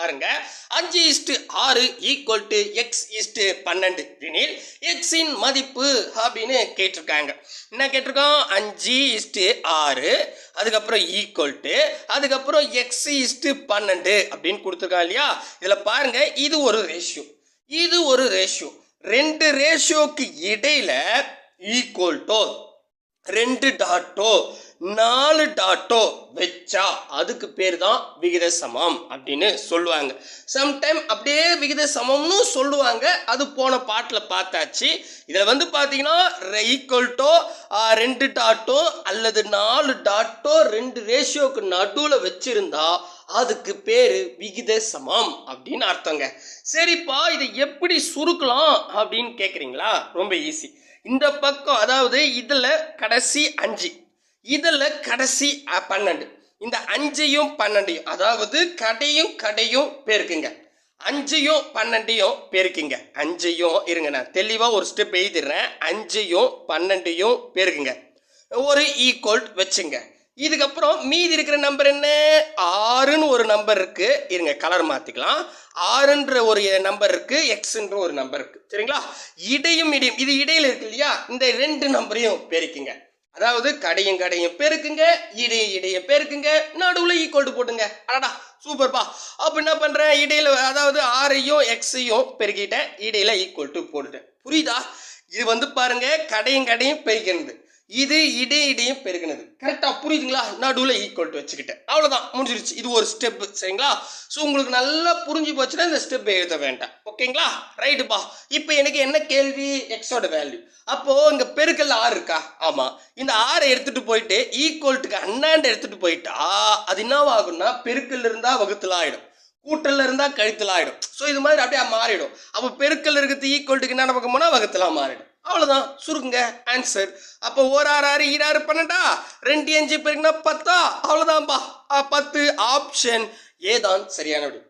பாருங்க. அஞ்சு இஸ்டு ஆறு ஈக்குவல் டு எக்ஸ் இஸ்டு பன்னெண்டு. எனில் எக்ஸின் மதிப்பு அப்படின்னு கேட்டிருக்காங்க. என்ன கேட்டிருக்கோம்? அஞ்சு இஸ்டு ஆறு அதுக்கப்புறம் ஈக்குவல் டு அதுக்கப்புறம் எக்ஸ் இஸ்டு பன்னெண்டு அப்படின்னு கொடுத்துருக்காங்க இல்லையா? இதில் பாருங்க இது ஒரு ரேஷியோ இது ஒரு ரேஷியோ ரெண்டு ரேஷியோக்கு இடையில ஈக்குவல் டோ ரெண்டு டாட்டோ நாலு டாட்டோ வச்சா அதுக்கு பேர் தான் விகித சமம் அப்படின்னு சொல்லுவாங்க. சம்டைம் அப்படியே விகித சமம்னு சொல்லுவாங்க. அது போன பாட்டில் பார்த்தாச்சு. இதில் வந்து பார்த்தீங்கன்னா ஈக்குவல் டோ ரெண்டு டாட்டோ அல்லது நாலு டாட்டோ ரெண்டு ரேஷியோக்கு நடுவில் வச்சுருந்தா அதுக்கு பேர் விகித சமம் அப்படின்னு அர்த்தங்க. சரிப்பா இதை எப்படி சுருக்கலாம் அப்படின்னு கேட்குறீங்களா ரொம்ப ஈஸி இந்த பக்கம் அதாவது இதில் கடைசி அஞ்சு. இதில் கடைசி பன்னெண்டு. இந்த அஞ்சையும் பன்னெண்டையும் அதாவது கடையும் கடையும் பெருக்குங்க. அஞ்சையும் பன்னெண்டையும் பெருக்குங்க. அஞ்சையும் இருங்க நான் தெளிவாக ஒரு ஸ்டெப் எழுதிடுறேன். அஞ்சையும் பன்னெண்டையும் பெருக்குங்க. ஒரு ஈக்குவல் வச்சுங்க. இதுக்கப்புறம் மீதி இருக்கிற நம்பர் என்ன? ஆறுன்னு ஒரு நம்பர் இருக்கு. இருங்க கலர் மாத்திக்கலாம். ஆறுன்ற ஒரு நம்பர் இருக்கு எக்ஸ்ன்ற ஒரு நம்பர் இருக்கு. சரிங்களா? இடையும் இடையும் இது இடையில இருக்கு இல்லையா? இந்த ரெண்டு நம்பரையும் பெருக்குங்க. அதாவது கடையும் கடையும் பெருக்குங்க இடையும் இடையும் பெருக்குங்க நடுவில் ஈக்குவல் e போட்டுங்க. அடடா சூப்பர்ப்பா அப்போ என்ன பண்ணுறேன் இடையில அதாவது ஆறையும் எக்ஸையும் பெருக்கிட்டேன். இடையில e ஈக்குவல் டு போட்டுட்டேன். புரியுதா? இது வந்து பாருங்க கடையும் கடையும் பெருக்கிறது இது இடையே இடையும் பெருகினது. கரெக்டாக புரியுதுங்களா? நடுவில் ஈக்குவல் டு வச்சுக்கிட்டேன். அவ்வளோதான் முடிஞ்சிருச்சு. இது ஒரு ஸ்டெப்பு சரிங்களா? ஸோ உங்களுக்கு நல்லா புரிஞ்சு போச்சுன்னா இந்த ஸ்டெப் எழுத வேண்டாம். ஓகேங்களா ரைட்டுப்பா இப்போ எனக்கு என்ன கேள்வி? எக்ஸோட வேல்யூ அப்போது இங்கே பெருக்கல் ஆறு இருக்கா? ஆமாம் இந்த ஆறை எடுத்துகிட்டு போயிட்டு ஈக்குவல்ட்டுக்கு அண்ணாண்டு எடுத்துகிட்டு போயிட்டா அது என்னவாகும்னா பெருக்கல் இருந்தால் வகுத்துல ஆகிடும் கூட்டல்ல இருந்தால் கழித்தல் ஆயிடும். ஸோ இது மாதிரி அப்படியே மாறிடும். அப்போ பெருக்கல் இருக்கிறது ஈக்குவல்ட்டுக்கு என்ன பக்கம் போனால் வகுத்தலா மாறிடும். அவ்வளோதான் சுருக்குங்க. ஆன்சர் அப்போ ஓர் ஆறு ஆறு ஈராறு பன்னெண்டா? ரெண்டு அஞ்சு பேருக்குன்னா பத்தா? அவ்வளோதான்பா பத்து ஆப்ஷன் ஏதான் சரியான விடை